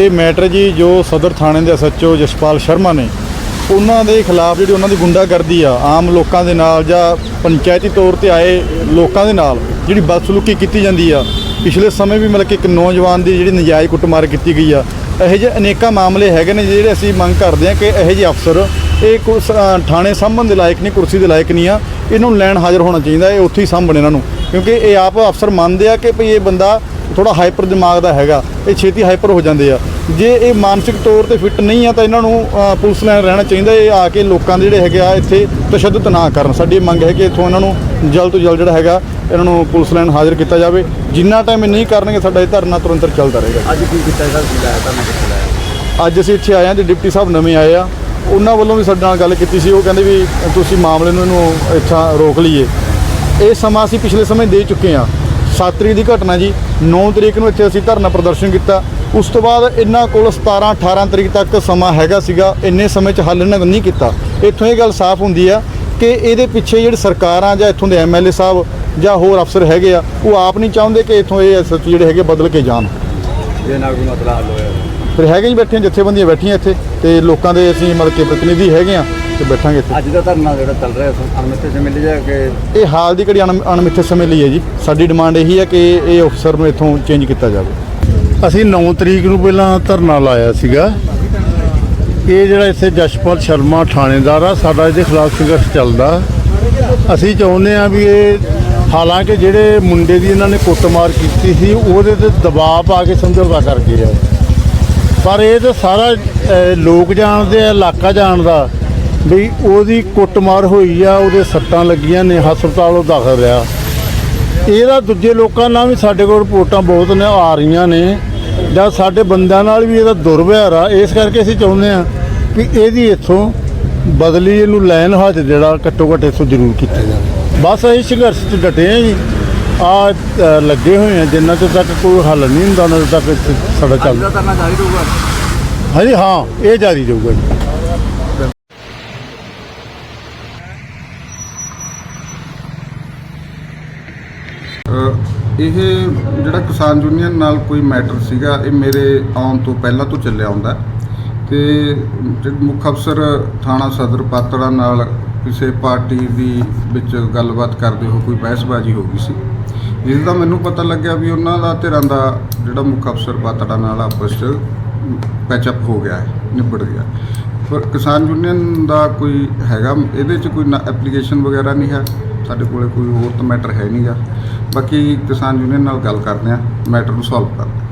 ਇਹ ਮੈਟਰ ਜੀ, ਜੋ ਸਦਰ ਥਾਣੇ ਦੇ ਐਸਐਚਓ ਜਸਪਾਲ ਸ਼ਰਮਾ ਨੇ, ਉਹਨਾਂ ਦੇ ਖਿਲਾਫ ਜਿਹੜੀ ਉਹਨਾਂ ਦੀ ਗੁੰਡਾਗਰਦੀ ਆ, ਆਮ ਲੋਕਾਂ ਦੇ ਨਾਲ ਜਾਂ ਪੰਚਾਇਤੀ ਤੌਰ ਤੇ ਆਏ ਲੋਕਾਂ ਦੇ ਨਾਲ ਜਿਹੜੀ ਬਦਸਲੂਕੀ ਕੀਤੀ ਜਾਂਦੀ ਆ, ਪਿਛਲੇ ਸਮੇਂ ਵੀ ਮਤਲਬ ਕਿ ਇੱਕ ਨੌਜਵਾਨ ਦੀ ਜਿਹੜੀ ਨਜਾਇਜ਼ ਕੁੱਟਮਾਰ ਕੀਤੀ ਗਈ ਆ, ਇਹੋ ਜਿਹੇ ਅਨੇਕਾਂ ਮਾਮਲੇ ਹੈਗੇ ਨੇ ਜਿਹੜੇ ਅਸੀਂ ਮੰਗ ਕਰਦੇ ਹਾਂ ਕਿ ਇਹੋ ਜਿਹੇ ਅਫਸਰ ਇਹ ਕੁਰਸ- ਥਾਣੇ ਸਾਂਭਣ ਦੇ ਲਾਇਕ ਨਹੀਂ, ਕੁਰਸੀ ਦੇ ਲਾਇਕ ਨਹੀਂ ਆ, ਇਹਨਾਂ ਨੂੰ ਲੈਣ ਹਾਜ਼ਰ ਹੋਣਾ ਚਾਹੀਦਾ, ਇਹ ਉੱਥੇ ਹੀ ਸਾਂਭਣ ਇਹਨਾਂ ਨੂੰ। ਕਿਉਂਕਿ ਇਹ ਆਪ ਅਫਸਰ ਮੰਨਦੇ ਆ ਕਿ ਭਈ ਇਹ ਬੰਦਾ ਥੋੜਾ ਹਾਈਪਰ ਦਿਮਾਗ ਦਾ ਹੈਗਾ ਇਹ ਛੇਤੀ ਹਾਈਪਰ ਹੋ ਜਾਂਦੇ ਆ। ਜੇ ਇਹ ਮਾਨਸਿਕ ਤੌਰ ਤੇ ਫਿੱਟ ਨਹੀਂ ਆ ਤਾਂ ਇਹਨਾਂ ਨੂੰ ਪੁਲਿਸ ਲਾਈਨ ਰਹਿਣਾ ਚਾਹੀਦਾ ਇਹ ਆ ਕੇ ਲੋਕਾਂ ਦੇ ਜਿਹੜੇ ਹੈਗੇ ਆ ਇੱਥੇ ਤਸ਼ੱਦਦ ਨਾ ਕਰਨ। ਸਾਡੀ ਮੰਗ ਹੈ ਕਿ ਇੱਥੋਂ ਇਹਨਾਂ ਨੂੰ ਜਲਦ ਤੋਂ ਜਲਦ ਜਿਹੜਾ ਹੈਗਾ ਇਹਨਾਂ ਨੂੰ ਪੁਲਿਸ ਲਾਈਨ ਹਾਜ਼ਰ ਕੀਤਾ ਜਾਵੇ। ਜਿੰਨਾ ਟਾਈਮ ਇਹ ਨਹੀਂ ਕਰਨਗੇ ਸਾਡਾ ਇਹ ਧਰਨਾ ਤੁਰੰਤ ਚੱਲਦਾ ਰਹੇਗਾ। ਅੱਜ ਕੀ ਕੀਤਾ ਸਰ ਕੀ ਲਾਇਆ ਤੁਹਾਨੂੰ ਕਿੱਥੇ ਲਾਇਆ ਅੱਜ ਅਸੀਂ ਇੱਥੇ ਆਏ ਹਾਂ ਤੇ ਡਿਪਟੀ ਸਾਹਿਬ ਨਵੇਂ ਆਏ ਆ। ਉਹਨਾਂ ਵੱਲੋਂ ਵੀ ਸਾਡੇ ਨਾਲ ਗੱਲ ਕੀਤੀ ਸੀ। ਉਹ ਕਹਿੰਦੇ ਵੀ ਤੁਸੀਂ ਮਾਮਲੇ ਨੂੰ ਇਹਨੂੰ ਇੱਥਾਂ ਰੋਕ ਲਈਏ। ਇਹ ਸਮਾਂ ਅਸੀਂ ਪਿਛਲੇ ਸਮੇਂ ਦੇ ਚੁੱਕੇ ਆ 7 ਤਰੀਕ ਦੀ ਘਟਨਾ ਜੀ 9 ਤਰੀਕ ਨੂੰ ਇੱਥੇ ਅਸੀਂ ਧਰਨਾ ਪ੍ਰਦਰਸ਼ਨ ਕੀਤਾ। ਉਸ ਤੋਂ ਬਾਅਦ ਇਹਨਾਂ ਕੋਲ 17 18 ਤਰੀਕ ਤੱਕ ਸਮਾਂ ਹੈਗਾ ਸੀਗਾ। ਇੰਨੇ ਸਮੇਂ 'ਚ ਹੱਲ ਇਹਨਾਂ ਨਹੀਂ ਕੀਤਾ। ਇੱਥੋਂ ਇਹ ਗੱਲ ਸਾਫ਼ ਹੁੰਦੀ ਆ ਕਿ ਇਹਦੇ ਪਿੱਛੇ ਜਿਹੜੀ ਸਰਕਾਰਾਂ ਜਾਂ ਇੱਥੋਂ ਦੇ ਐਮਐਲਏ ਸਾਹਿਬ ਜਾਂ ਹੋਰ ਅਫਸਰ ਹੈਗੇ ਆ ਉਹ ਆਪ ਨਹੀਂ ਚਾਹੁੰਦੇ ਕਿ ਇੱਥੋਂ ਇਹ SHO ਜਿਹੜੇ ਹੈਗੇ ਬਦਲ ਕੇ ਜਾਣ। ਜੇ ਨਾਲ ਕੋਈ ਮਸਲਾ ਹੱਲ ਹੋਇਆ? ਫਿਰ ਹੈਗੇ ਹੀ ਬੈਠੇ ਹਾਂ, ਜਥੇਬੰਦੀਆਂ ਬੈਠੀਆਂ ਇੱਥੇ ਤੇ ਲੋਕਾਂ ਦੇ ਅਸੀਂ ਮਤਲਬ ਕਿ ਪ੍ਰਤੀਨਿਧੀ ਹੈਗੇ ਆ। ਤੇ ਬੈਠਾਂਗੇ ਇੱਥੇ। ਅੱਜ ਦਾ ਧਰਨਾ ਜਿਹੜਾ ਚੱਲ ਰਿਹਾ ਅਮਿਤ ਸੇ ਮਿਲ ਜਾ ਕੇ ਇਹ ਹਾਲ ਦੀ ਘੜੀ ਅਣ- ਅਣਮਿੱਥੇ ਸਮੇਂ ਲਈ ਹੈ ਜੀ? ਸਾਡੀ ਡਿਮਾਂਡ ਇਹੀ ਹੈ ਕਿ ਇਹ ਅਫਸਰ ਨੂੰ ਇੱਥੋਂ ਚੇਂਜ ਕੀਤਾ ਜਾਵੇ। ਅਸੀਂ 9 ਤਰੀਕ ਨੂੰ ਪਹਿਲਾਂ ਧਰਨਾ ਲਾਇਆ ਸੀਗਾ। ਇਹ ਜਿਹੜਾ ਇੱਥੇ ਜਸ਼ਪਾਲ ਸ਼ਰਮਾ ਥਾਣੇਦਾਰ ਆ ਸਾਡਾ ਇਹਦੇ ਖਿਲਾਫ ਸੰਘਰਸ਼ ਚੱਲਦਾ। ਅਸੀਂ ਚਾਹੁੰਦੇ ਆ ਵੀ ਇਹ ਹਾਲਾਂਕਿ ਜਿਹੜੇ ਮੁੰਡੇ ਦੀ ਇਹਨਾਂ ਨੇ ਕੁੱਟਮਾਰ ਕੀਤੀ ਸੀ ਉਹਦੇ ਤੇ ਦਬਾਅ ਪਾ ਕੇ ਸਮਝੌਤਾ ਕਰ ਗਏ ਆ ਪਰ ਇਹ ਤਾਂ ਸਾਰਾ ਅਹ, ਲੋਕ ਜਾਣਦੇ ਆ ਇਲਾਕਾ ਜਾਣਦਾ। ਵੀ ਉਹਦੀ ਕੁੱਟਮਾਰ ਹੋਈ ਆ ਉਹਦੇ ਸੱਟਾਂ ਲੱਗੀਆਂ ਨੇ ਹਸਪਤਾਲ ਉਹ ਦਾਖਲ ਰਿਹਾ। ਇਹਦਾ ਦੂਜੇ ਲੋਕਾਂ ਨਾਲ ਵੀ ਸਾਡੇ ਕੋਲ ਰਿਪੋਰਟਾਂ ਬਹੁਤ ਨੇ ਆ ਰਹੀਆਂ ਨੇ। ਜਾਂ ਸਾਡੇ ਬੰਦਿਆਂ ਨਾਲ ਵੀ ਇਹਦਾ ਦੁਰਵਿਹਾਰ ਆ। ਇਸ ਕਰਕੇ ਅਸੀਂ ਚਾਹੁੰਦੇ ਆ ਕਿ ਇਹਦੀ ਇੱਥੋਂ ਬਦਲੀ ਇਹਨੂੰ ਲੈਣ ਹਾਜ਼ਰ ਜਿਹੜਾ ਘੱਟੋ ਘੱਟ ਇੱਥੋਂ ਜ਼ਰੂਰ ਕੀਤਾ ਜਾਵੇ। ਬਸ ਅਸੀਂ ਸੰਘਰਸ਼ 'ਚ ਡਟੇ ਆ ਜੀ। ਆ ਲੱਗੇ ਹੋਏ ਆ। ਜਿੰਨਾ ਚਿਰ ਤੱਕ ਕੋਈ ਹੱਲ ਨਹੀਂ ਹੁੰਦਾ ਉਹਨਾਂ ਤੱਕ ਸਾਡਾ ਧਰਨਾ ਜਾਰੀ ਰਹੂਗਾ। ਹਾਂਜੀ ਹਾਂ ਇਹ ਜਾਰੀ ਰਹੂਗਾ ਇਹ ਜਿਹੜਾ ਕਿਸਾਨ ਯੂਨੀਅਨ ਨਾਲ ਕੋਈ ਮੈਟਰ ਸੀਗਾ, ਇਹ ਮੇਰੇ ਆਉਣ ਤੋਂ ਪਹਿਲਾਂ ਤੋਂ ਚੱਲਿਆ ਆਉਂਦਾ ਤੇ ਮੁੱਖ ਅਫਸਰ ਥਾਣਾ ਸਦਰ ਪਾਤੜਾ ਨਾਲ ਕਿਸੇ ਪਾਰਟੀ ਦੀ ਵਿੱਚ ਗੱਲਬਾਤ ਕਰਦੇ ਹੋ ਕੋਈ ਬਹਿਸਬਾਜ਼ੀ ਹੋ ਗਈ ਸੀ। ਜਿਸ ਦਾ ਮੈਨੂੰ ਪਤਾ ਲੱਗਿਆ ਵੀ ਉਹਨਾਂ ਦਾ ਧਿਰਾਂ ਦਾ ਜਿਹੜਾ ਮੁੱਖ ਅਫਸਰ ਪਾਤੜਾ ਨਾਲ ਆਪਸ 'ਚ ਪੈਚਅਪ ਹੋ ਗਿਆ ਹੈ, ਨਿਬੜ ਗਿਆ। ਪਰ ਕਿਸਾਨ ਯੂਨੀਅਨ ਦਾ ਕੋਈ ਹੈਗਾ, ਇਹਦੇ 'ਚ ਕੋਈ ਨਾ ਐਪਲੀਕੇਸ਼ਨ ਵਗੈਰਾ ਨਹੀਂ ਹੈ। ਸਾਡੇ ਕੋਲੇ ਕੋਈ ਹੋਰ ਤਾਂ ਮੈਟਰ ਹੈ ਨਹੀਂਗਾ ਬਾਕੀ ਕਿਸਾਨ ਯੂਨੀਅਨ ਨਾਲ ਗੱਲ ਕਰਦੇ ਆ ਮੈਟਰ ਨੂੰ ਸੋਲਵ ਕਰਦੇ